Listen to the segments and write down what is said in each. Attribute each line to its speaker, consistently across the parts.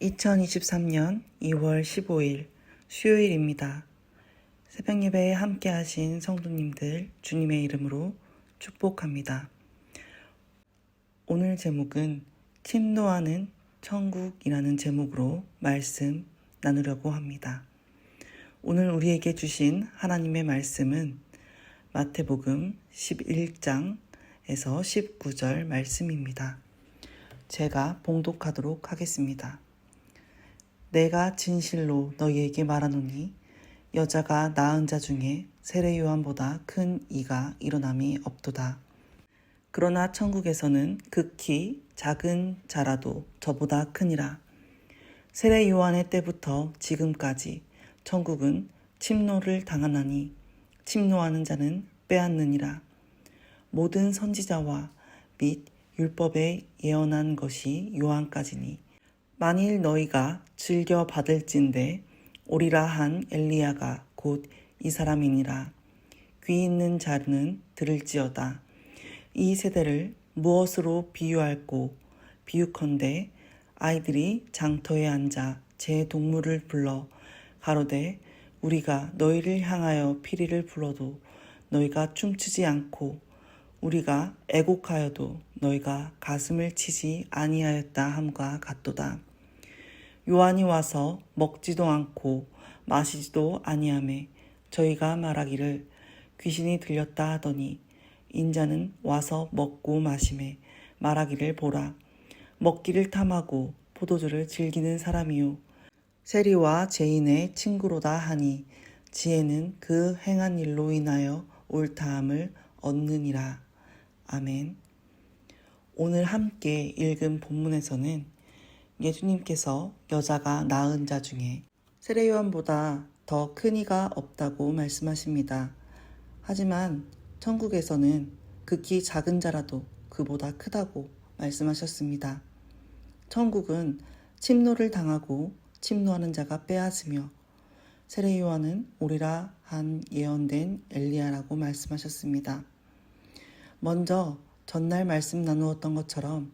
Speaker 1: 2023년 2월 15일 수요일입니다. 새벽 예배에 함께 하신 성도님들 주님의 이름으로 축복합니다. 오늘 제목은 침노하는 천국이라는 제목으로 말씀 나누려고 합니다. 오늘 우리에게 주신 하나님의 말씀은 마태복음 11장에서 19절 말씀입니다. 제가 봉독하도록 하겠습니다. 내가 진실로 너희에게 말하노니 여자가 낳은 자 중에 세례 요한보다 큰 이가 일어남이 없도다. 그러나 천국에서는 극히 작은 자라도 저보다 크니라. 세례 요한의 때부터 지금까지 천국은 침노를 당하나니 침노하는 자는 빼앗느니라. 모든 선지자와 및 율법에 예언한 것이 요한까지니 만일 너희가 즐겨 받을진대 오리라 한 엘리야가 곧 이 사람이니라. 귀 있는 자는 들을지어다. 이 세대를 무엇으로 비유할꼬 비유컨대 아이들이 장터에 앉아 제 동물을 불러 가로되 우리가 너희를 향하여 피리를 불러도 너희가 춤추지 않고 우리가 애곡하여도 너희가 가슴을 치지 아니하였다 함과 같도다. 요한이 와서 먹지도 않고 마시지도 아니하매 저희가 말하기를 귀신이 들렸다 하더니 인자는 와서 먹고 마심에 말하기를 보라. 먹기를 탐하고 포도주를 즐기는 사람이요. 세리와 죄인의 친구로다 하니 지혜는 그 행한 일로 인하여 옳다함을 얻느니라 아멘. 오늘 함께 읽은 본문에서는 예수님께서 여자가 낳은 자 중에 세례요한보다 더 큰 이가 없다고 말씀하십니다. 하지만 천국에서는 극히 작은 자라도 그보다 크다고 말씀하셨습니다. 천국은 침노를 당하고 침노하는 자가 빼앗으며 세례요한은 오리라 한 예언된 엘리야라고 말씀하셨습니다. 먼저 전날 말씀 나누었던 것처럼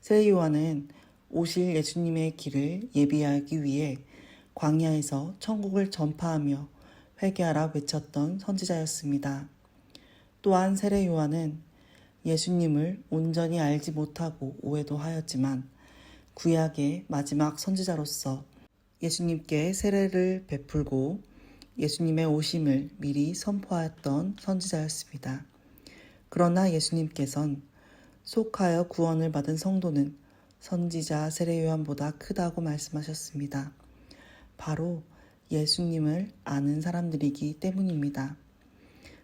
Speaker 1: 세례 요한은 오실 예수님의 길을 예비하기 위해 광야에서 천국을 전파하며 회개하라 외쳤던 선지자였습니다. 또한 세례 요한은 예수님을 온전히 알지 못하고 오해도 하였지만 구약의 마지막 선지자로서 예수님께 세례를 베풀고 예수님의 오심을 미리 선포하였던 선지자였습니다. 그러나 예수님께선 속하여 구원을 받은 성도는 선지자 세례 요한보다 크다고 말씀하셨습니다. 바로 예수님을 아는 사람들이기 때문입니다.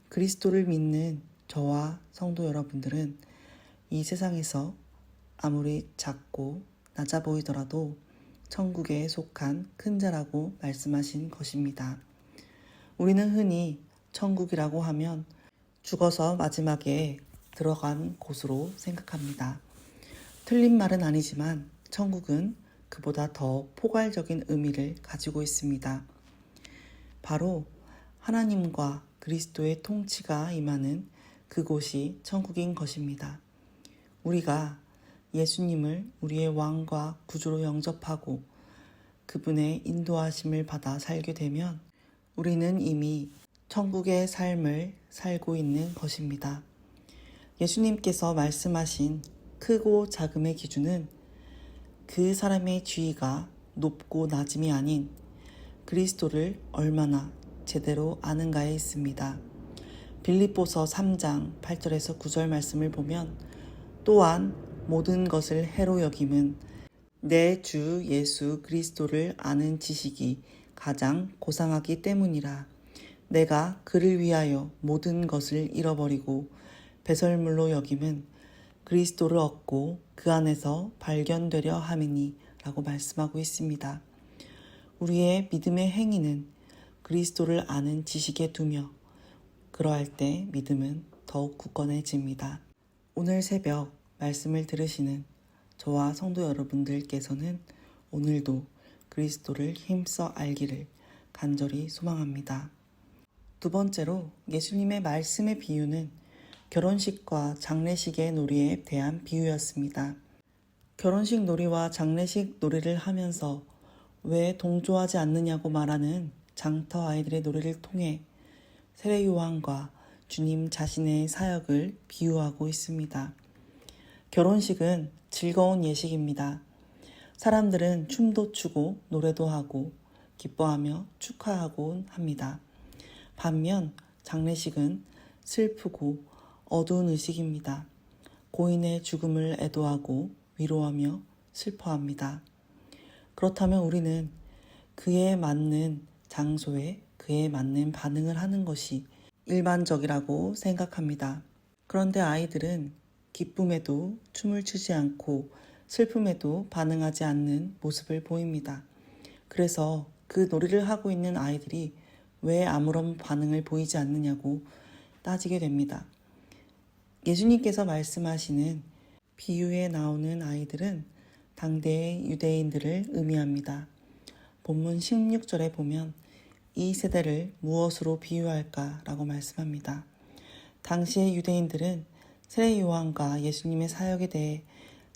Speaker 1: 그리스도를 믿는 저와 성도 여러분들은 이 세상에서 아무리 작고 낮아 보이더라도 천국에 속한 큰 자라고 말씀하신 것입니다. 우리는 흔히 천국이라고 하면 죽어서 마지막에 들어간 곳으로 생각합니다. 틀린 말은 아니지만 천국은 그보다 더 포괄적인 의미를 가지고 있습니다. 바로 하나님과 그리스도의 통치가 임하는 그곳이 천국인 것입니다. 우리가 예수님을 우리의 왕과 구주로 영접하고 그분의 인도하심을 받아 살게 되면 우리는 이미 천국의 삶을 살고 있는 것입니다. 예수님께서 말씀하신 크고 작음의 기준은 그 사람의 지위가 높고 낮음이 아닌 그리스도를 얼마나 제대로 아는가에 있습니다. 빌립보서 3장 8절에서 9절 말씀을 보면 또한 모든 것을 해로 여김은 내 주 예수 그리스도를 아는 지식이 가장 고상하기 때문이라. 내가 그를 위하여 모든 것을 잃어버리고 배설물로 여김은 그리스도를 얻고 그 안에서 발견되려 함이니 라고 말씀하고 있습니다. 우리의 믿음의 행위는 그리스도를 아는 지식에 두며 그러할 때 믿음은 더욱 굳건해집니다. 오늘 새벽 말씀을 들으시는 저와 성도 여러분들께서는 오늘도 그리스도를 힘써 알기를 간절히 소망합니다. 두 번째로 예수님의 말씀의 비유는 결혼식과 장례식의 놀이에 대한 비유였습니다. 결혼식 놀이와 장례식 놀이를 하면서 왜 동조하지 않느냐고 말하는 장터 아이들의 놀이를 통해 세례 요한과 주님 자신의 사역을 비유하고 있습니다. 결혼식은 즐거운 예식입니다. 사람들은 춤도 추고 노래도 하고 기뻐하며 축하하곤 합니다. 반면 장례식은 슬프고 어두운 의식입니다. 고인의 죽음을 애도하고 위로하며 슬퍼합니다. 그렇다면 우리는 그에 맞는 장소에 그에 맞는 반응을 하는 것이 일반적이라고 생각합니다. 그런데 아이들은 기쁨에도 춤을 추지 않고 슬픔에도 반응하지 않는 모습을 보입니다. 그래서 그 놀이를 하고 있는 아이들이 왜 아무런 반응을 보이지 않느냐고 따지게 됩니다. 예수님께서 말씀하시는 비유에 나오는 아이들은 당대의 유대인들을 의미합니다. 본문 16절에 보면 이 세대를 무엇으로 비유할까라고 말씀합니다. 당시의 유대인들은 세례 요한과 예수님의 사역에 대해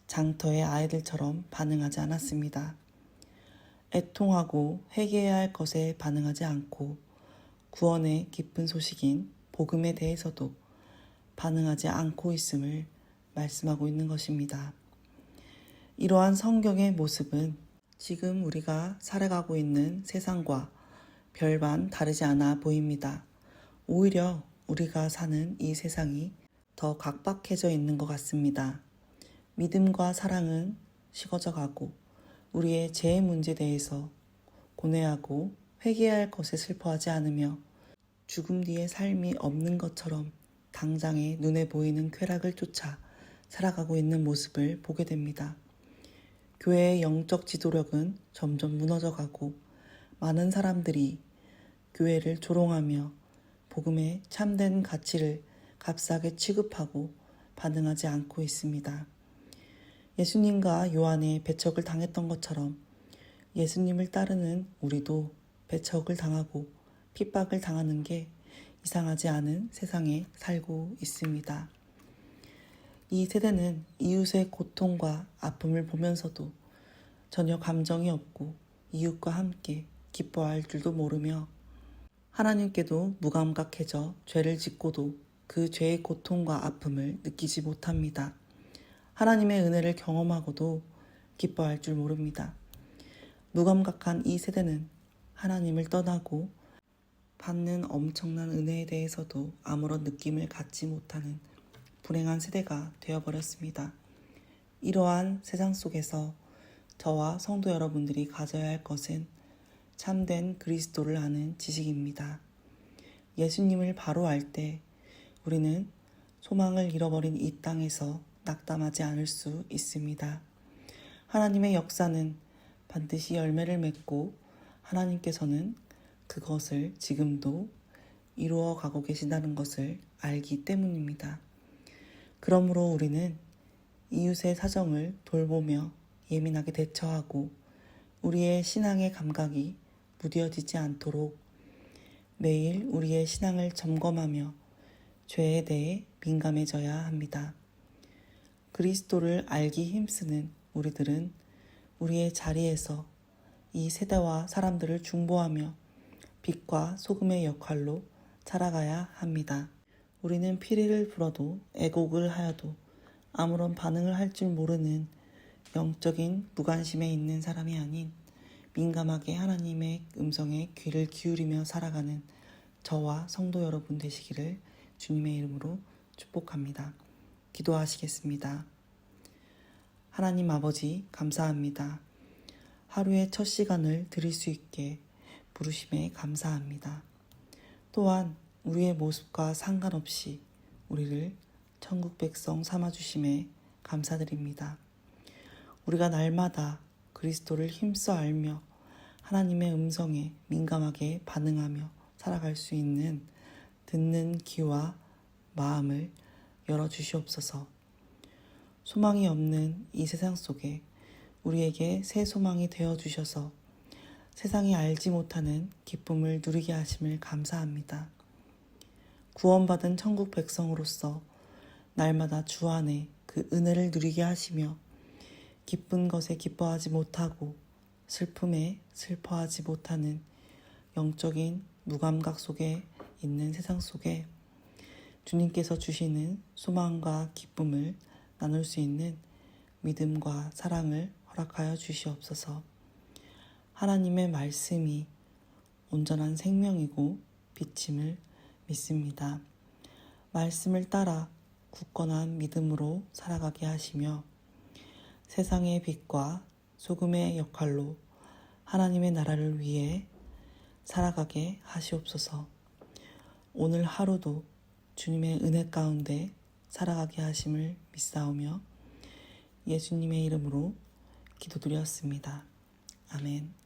Speaker 1: 장터의 아이들처럼 반응하지 않았습니다. 애통하고 회개해야 할 것에 반응하지 않고 구원의 기쁜 소식인 복음에 대해서도 반응하지 않고 있음을 말씀하고 있는 것입니다. 이러한 성경의 모습은 지금 우리가 살아가고 있는 세상과 별반 다르지 않아 보입니다. 오히려 우리가 사는 이 세상이 더 각박해져 있는 것 같습니다. 믿음과 사랑은 식어져 가고 우리의 죄의 문제에 대해서 고뇌하고 회개해야 할 것에 슬퍼하지 않으며 죽음 뒤의 삶이 없는 것처럼 당장의 눈에 보이는 쾌락을 쫓아 살아가고 있는 모습을 보게 됩니다. 교회의 영적 지도력은 점점 무너져 가고 많은 사람들이 교회를 조롱하며 복음의 참된 가치를 값싸게 취급하고 반응하지 않고 있습니다. 예수님과 요한의 배척을 당했던 것처럼 예수님을 따르는 우리도 배척을 당하고 핍박을 당하는 게 이상하지 않은 세상에 살고 있습니다. 이 세대는 이웃의 고통과 아픔을 보면서도 전혀 감정이 없고 이웃과 함께 기뻐할 줄도 모르며 하나님께도 무감각해져 죄를 짓고도 그 죄의 고통과 아픔을 느끼지 못합니다. 하나님의 은혜를 경험하고도 기뻐할 줄 모릅니다. 무감각한 이 세대는 하나님을 떠나고 받는 엄청난 은혜에 대해서도 아무런 느낌을 갖지 못하는 불행한 세대가 되어버렸습니다. 이러한 세상 속에서 저와 성도 여러분들이 가져야 할 것은 참된 그리스도를 아는 지식입니다. 예수님을 바로 알 때 우리는 소망을 잃어버린 이 땅에서 낙담하지 않을 수 있습니다. 하나님의 역사는 반드시 열매를 맺고 하나님께서는 그것을 지금도 이루어 가고 계신다는 것을 알기 때문입니다. 그러므로 우리는 이웃의 사정을 돌보며 예민하게 대처하고 우리의 신앙의 감각이 무뎌지지 않도록 매일 우리의 신앙을 점검하며 죄에 대해 민감해져야 합니다. 그리스도를 알기 힘쓰는 우리들은 우리의 자리에서 이 세대와 사람들을 중보하며 빛과 소금의 역할로 살아가야 합니다. 우리는 피리를 불어도 애곡을 하여도 아무런 반응을 할 줄 모르는 영적인 무관심에 있는 사람이 아닌 민감하게 하나님의 음성에 귀를 기울이며 살아가는 저와 성도 여러분 되시기를 주님의 이름으로 축복합니다. 기도하시겠습니다. 하나님 아버지, 감사합니다. 하루의 첫 시간을 드릴 수 있게 부르심에 감사합니다. 또한 우리의 모습과 상관없이 우리를 천국 백성 삼아주심에 감사드립니다. 우리가 날마다 그리스도를 힘써 알며 하나님의 음성에 민감하게 반응하며 살아갈 수 있는 듣는 귀와 마음을 열어주시옵소서. 소망이 없는 이 세상 속에 우리에게 새 소망이 되어 주셔서 세상이 알지 못하는 기쁨을 누리게 하심을 감사합니다. 구원받은 천국 백성으로서 날마다 주 안에 그 은혜를 누리게 하시며 기쁜 것에 기뻐하지 못하고 슬픔에 슬퍼하지 못하는 영적인 무감각 속에 있는 세상 속에 주님께서 주시는 소망과 기쁨을 나눌 수 있는 믿음과 사랑을 허락하여 주시옵소서. 하나님의 말씀이 온전한 생명이고 빛임을 믿습니다. 말씀을 따라 굳건한 믿음으로 살아가게 하시며 세상의 빛과 소금의 역할로 하나님의 나라를 위해 살아가게 하시옵소서. 오늘 하루도 주님의 은혜 가운데 살아가게 하심을 믿사오며 예수님의 이름으로 기도드렸습니다. 아멘.